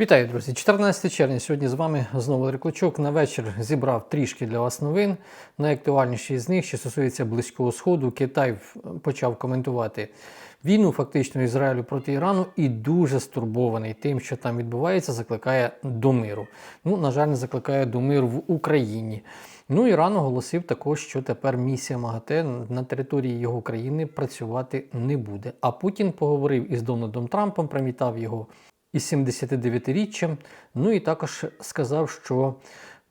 Вітаю, друзі! 14 червня. Сьогодні з вами знову Рекличок. На вечір зібрав трішки для вас новин. Найактуальніші з них, що стосується Близького Сходу, Китай почав коментувати війну фактично Ізраїлю проти Ірану і дуже стурбований тим, що там відбувається, закликає до миру. Ну, на жаль, не закликає до миру в Україні. Ну, Іран оголосив також, що тепер місія МАГАТЕ на території його країни працювати не буде. А Путін поговорив із Дональдом Трампом, привітав його із 79-річчям. Ну і також сказав, що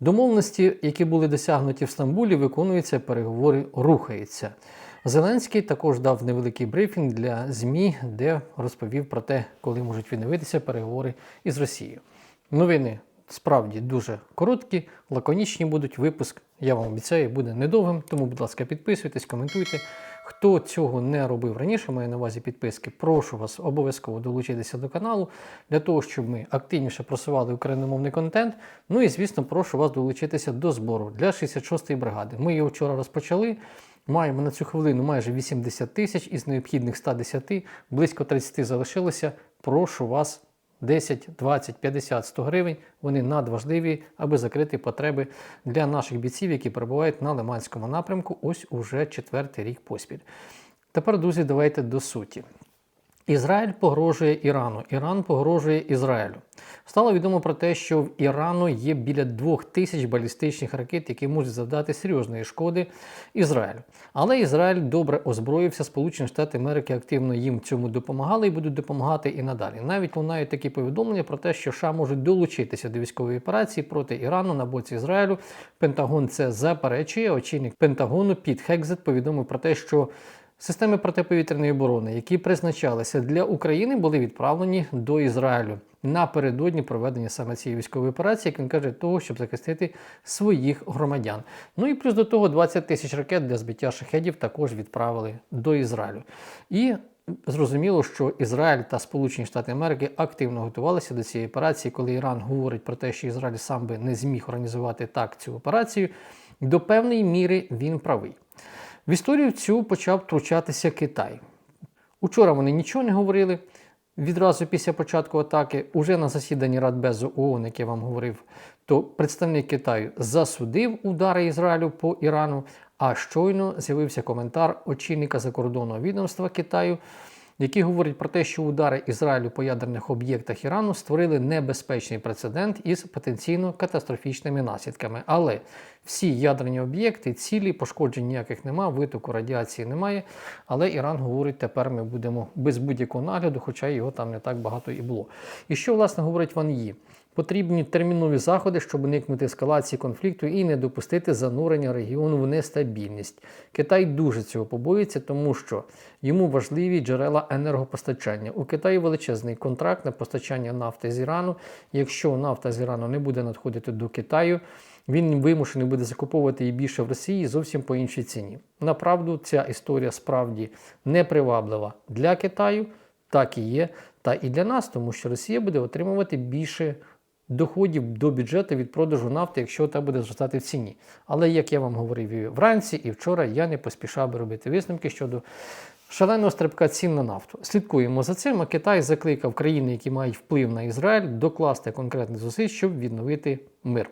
домовленості, які були досягнуті в Стамбулі, виконуються, переговори рухаються. Зеленський також дав невеликий брифінг для ЗМІ, де розповів про те, коли можуть відновитися переговори із Росією. Новини справді дуже короткі, лаконічні будуть. Випуск, я вам обіцяю, буде недовгим. Тому, будь ласка, підписуйтесь, коментуйте. Хто цього не робив раніше, маю на увазі підписки, прошу вас обов'язково долучитися до каналу для того, щоб ми активніше просували україномовний контент. Ну і звісно, прошу вас долучитися до збору для 66-ї бригади. Ми його вчора розпочали. Маємо на цю хвилину майже 80 тисяч із необхідних 110, близько 30 залишилося. Прошу вас 10, 20, 50, 100 гривень. Вони надважливі, аби закрити потреби для наших бійців, які перебувають на Лиманському напрямку ось уже четвертий рік поспіль. Тепер, друзі, давайте до суті. Ізраїль погрожує Ірану, Іран погрожує Ізраїлю. Стало відомо про те, що в Ірану є біля двох тисяч балістичних ракет, які можуть завдати серйозної шкоди Ізраїлю. Але Ізраїль добре озброївся. Сполучені Штати Америки активно їм цьому допомагали і будуть допомагати і надалі. Навіть лунають такі повідомлення про те, що США можуть долучитися до військової операції проти Ірану на боці Ізраїлю. Пентагон це заперечує. Очільник Пентагону Піт Хекзет повідомив про те, що Системи протиповітряної оборони, які призначалися для України, були відправлені до Ізраїлю напередодні проведення саме цієї військової операції, як він каже, того, щоб захистити своїх громадян. Ну і плюс до того 20 тисяч ракет для збиття шахедів також відправили до Ізраїлю. І зрозуміло, що Ізраїль та Сполучені Штати Америки активно готувалися до цієї операції, коли Іран говорить про те, що Ізраїль сам би не зміг організувати так цю операцію. До певної міри він правий. В історію цю почав втручатися Китай. Учора вони нічого не говорили. Відразу після початку атаки, уже на засіданні Радбезу ООН, як я вам говорив, то представник Китаю засудив удари Ізраїлю по Ірану. А щойно з'явився коментар очільника закордонного відомства Китаю, який говорять про те, що удари Ізраїлю по ядерних об'єктах Ірану створили небезпечний прецедент із потенційно катастрофічними наслідками. Але всі ядерні об'єкти, цілі, пошкоджень ніяких нема, витоку радіації немає. Але Іран говорить, тепер ми будемо без будь-якого нагляду, хоча його там не так багато і було. І що, власне, говорить Ван Ї? Потрібні термінові заходи, щоб уникнути ескалації конфлікту і не допустити занурення регіону в нестабільність. Китай дуже цього побоїться, тому що йому важливі джерела енергопостачання. У Китаї величезний контракт на постачання нафти з Ірану. Якщо нафта з Ірану не буде надходити до Китаю, він вимушений буде закуповувати її більше в Росії зовсім по іншій ціні. Направду, ця історія справді неприваблива для Китаю, так і є, та і для нас, тому що Росія буде отримувати більше доходів до бюджету від продажу нафти, якщо та буде зростати в ціні. Але як я вам говорив і вранці, і вчора, я не поспішав би робити висновки щодо шаленого стрибка цін на нафту. Слідкуємо за цим. А Китай закликав країни, які мають вплив на Ізраїль, докласти конкретних зусиль, щоб відновити мир.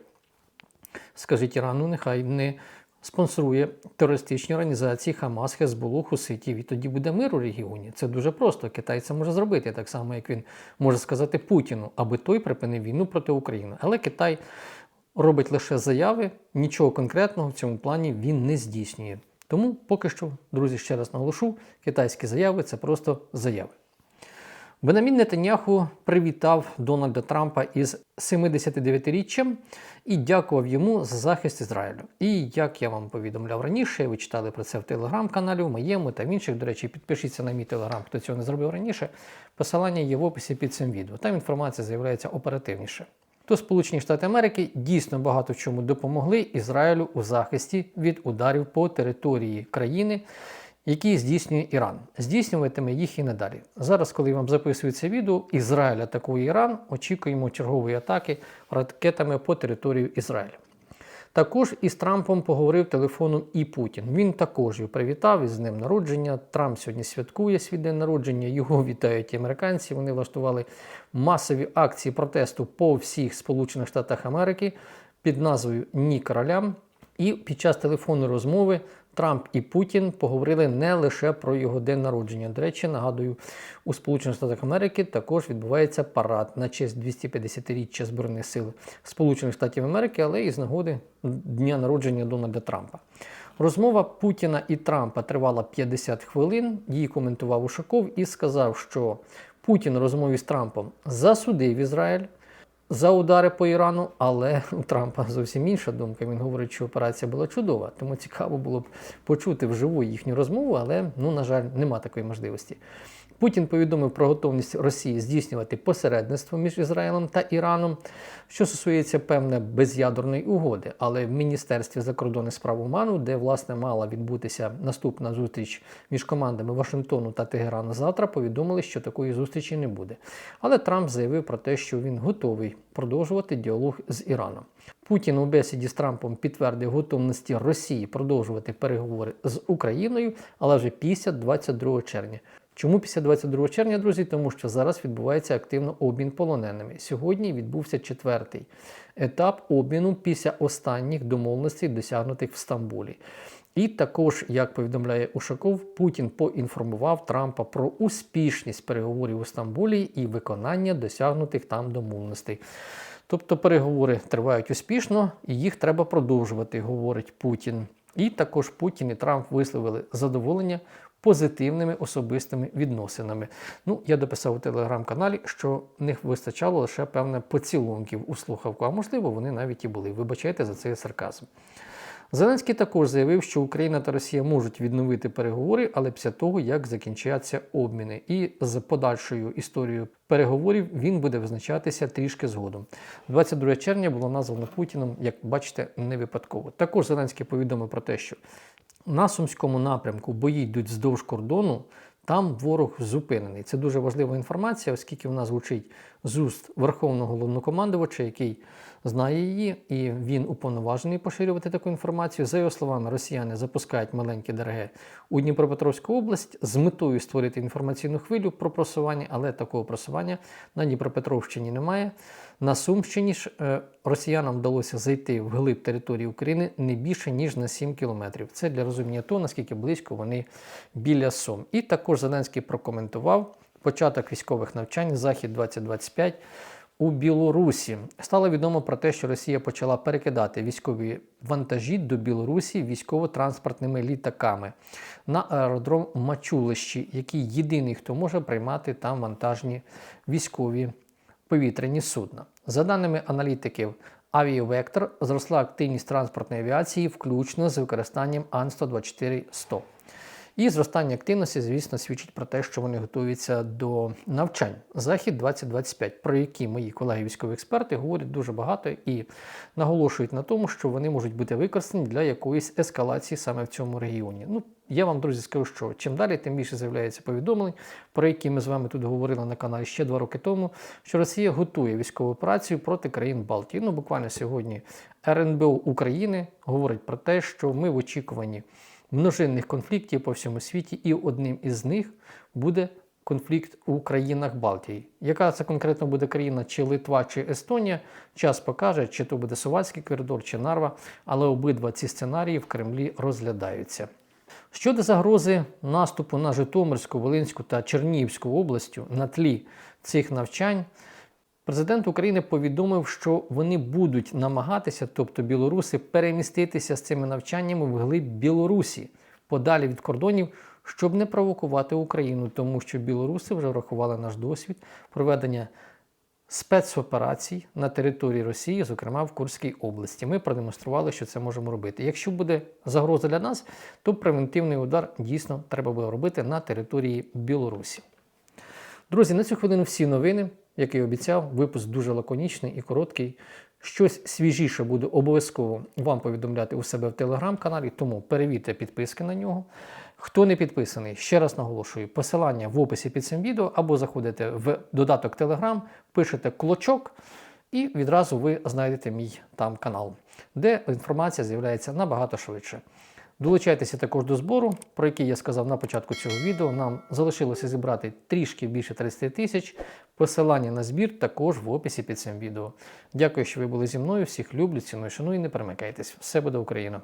Скажіть Ірану, нехай не спонсорує терористичні організації Хамас, Хезболу, Хуситів, і тоді буде мир у регіоні. Це дуже просто. Китай це може зробити, так само, як він може сказати Путіну, аби той припинив війну проти України. Але Китай робить лише заяви, нічого конкретного в цьому плані він не здійснює. Тому поки що, друзі, ще раз наголошу, китайські заяви це просто заяви. Бенамін Нетаньяху привітав Дональда Трампа із 79-річчям і дякував йому за захист Ізраїлю. І як я вам повідомляв раніше, ви читали про це в телеграм-каналі, в моєму та в інших. До речі, підпишіться на мій телеграм, хто цього не зробив раніше. Посилання є в описі під цим відео. Там інформація з'являється оперативніше. То Сполучені Штати Америки дійсно багато в чому допомогли Ізраїлю у захисті від ударів по території країни які здійснює Іран. Здійснюватиме їх і надалі. Зараз, коли я вам записую це відео, Ізраїль атакує Іран, очікуємо чергової атаки ракетами по території Ізраїля. Також із Трампом поговорив телефоном і Путін. Він також його привітав із днем народження. Трамп сьогодні святкує свій день народження. Його вітають і американці. Вони влаштували масові акції протесту по всіх Сполучених Штатах Америки під назвою Ні королям. І під час телефонної розмови Трамп і Путін поговорили не лише про його день народження. До речі, нагадую, у Сполучених Штатах Америки також відбувається парад на честь 250-річчя Збройних сил Сполучених Штатів Америки, але і з нагоди дня народження Дональда Трампа. Розмова Путіна і Трампа тривала 50 хвилин. Її коментував Ушаков і сказав, що Путін у розмові з Трампом засудив Ізраїль за удари по Ірану, але у Трампа зовсім інша думка. Він говорить, що операція була чудова, тому цікаво було б почути вживу їхню розмову, але, ну, на жаль, нема такої можливості. Путін повідомив про готовність Росії здійснювати посередництво між Ізраїлем та Іраном, що стосується певне безядерної угоди. Але в Міністерстві закордонних справ Оману, де власне мала відбутися наступна зустріч між командами Вашингтону та Тегерану завтра, повідомили, що такої зустрічі не буде. Але Трамп заявив про те, що він готовий продовжувати діалог з Іраном. Путін у бесіді з Трампом підтвердив готовності Росії продовжувати переговори з Україною, але вже після 22 червня. Чому після 22 червня, друзі? Тому що зараз відбувається активно обмін полоненими. Сьогодні відбувся четвертий етап обміну після останніх домовленостей, досягнутих в Стамбулі. І також, як повідомляє Ушаков, Путін поінформував Трампа про успішність переговорів у Стамбулі і виконання досягнутих там домовленостей. Тобто переговори тривають успішно і їх треба продовжувати, говорить Путін. І також Путін і Трамп висловили задоволення позитивними особистими відносинами. Ну, я дописав у телеграм-каналі, що в них вистачало лише певне поцілунків у слухавку, а можливо, вони навіть і були. Вибачайте за цей сарказм. Зеленський також заявив, що Україна та Росія можуть відновити переговори, але після того, як закінчаться обміни. І з подальшою історією переговорів він буде визначатися трішки згодом. 22 червня було названо Путіном, як бачите, не випадково. Також Зеленський повідомив про те, що на Сумському напрямку бої йдуть вздовж кордону. Там ворог зупинений. Це дуже важлива інформація, оскільки вона звучить з уст Верховного головнокомандувача, який знає її, і він уповноважений поширювати таку інформацію. За його словами, росіяни запускають маленькі ДРГ у Дніпропетровську область з метою створити інформаційну хвилю про просування, але такого просування на Дніпропетровщині немає. На Сумщині ж е, росіянам вдалося зайти в глиб території України не більше ніж на 7 кілометрів. Це для розуміння того, наскільки близько вони біля Сум. І також Зеленський прокоментував початок військових навчань Захід 2025 у Білорусі. Стало відомо про те, що Росія почала перекидати військові вантажі до Білорусі військово-транспортними літаками на аеродром Мачулищі, який єдиний, хто може приймати там вантажні військові повітряні судна. За даними аналітиків, Авіавектор зросла активність транспортної авіації, включно з використанням Ан-124-100. І зростання активності, звісно, свідчить про те, що вони готуються до навчань. Захід 2025, про які мої колеги військові експерти говорять дуже багато і наголошують на тому, що вони можуть бути використані для якоїсь ескалації саме в цьому регіоні. Ну, я вам, друзі, скажу, що чим далі, тим більше з'являється повідомлень, про які ми з вами тут говорили на каналі ще два роки тому, що Росія готує військову операцію проти країн Балтії. Ну, буквально сьогодні РНБО України говорить про те, що ми в очікуванні множинних конфліктів по всьому світі, і одним із них буде конфлікт у країнах Балтії. Яка це конкретно буде країна, чи Литва, чи Естонія, час покаже, чи то буде Сувальський коридор, чи Нарва, але обидва ці сценарії в Кремлі розглядаються. Щодо загрози наступу на Житомирську, Волинську та Чернігівську областю на тлі цих навчань, Президент України повідомив, що вони будуть намагатися, тобто білоруси, переміститися з цими навчаннями в глиб Білорусі, подалі від кордонів, щоб не провокувати Україну, тому що білоруси вже врахували наш досвід проведення спецоперацій на території Росії, зокрема в Курській області. Ми продемонстрували, що це можемо робити. Якщо буде загроза для нас, то превентивний удар дійсно треба буде робити на території Білорусі. Друзі, на цю хвилину всі новини. Як і обіцяв, випуск дуже лаконічний і короткий. Щось свіжіше буде обов'язково вам повідомляти у себе в телеграм-каналі, тому перевірте підписки на нього. Хто не підписаний, ще раз наголошую, посилання в описі під цим відео або заходите в додаток Telegram, пишете клочок І відразу ви знайдете мій там канал, де інформація з'являється набагато швидше. Долучайтеся також до збору, про який я сказав на початку цього відео. Нам залишилося зібрати трішки більше 30 тисяч. Посилання на збір також в описі під цим відео. Дякую, що ви були зі мною. Всіх люблю, ціную, шаную і не перемикайтесь. Все буде Україна!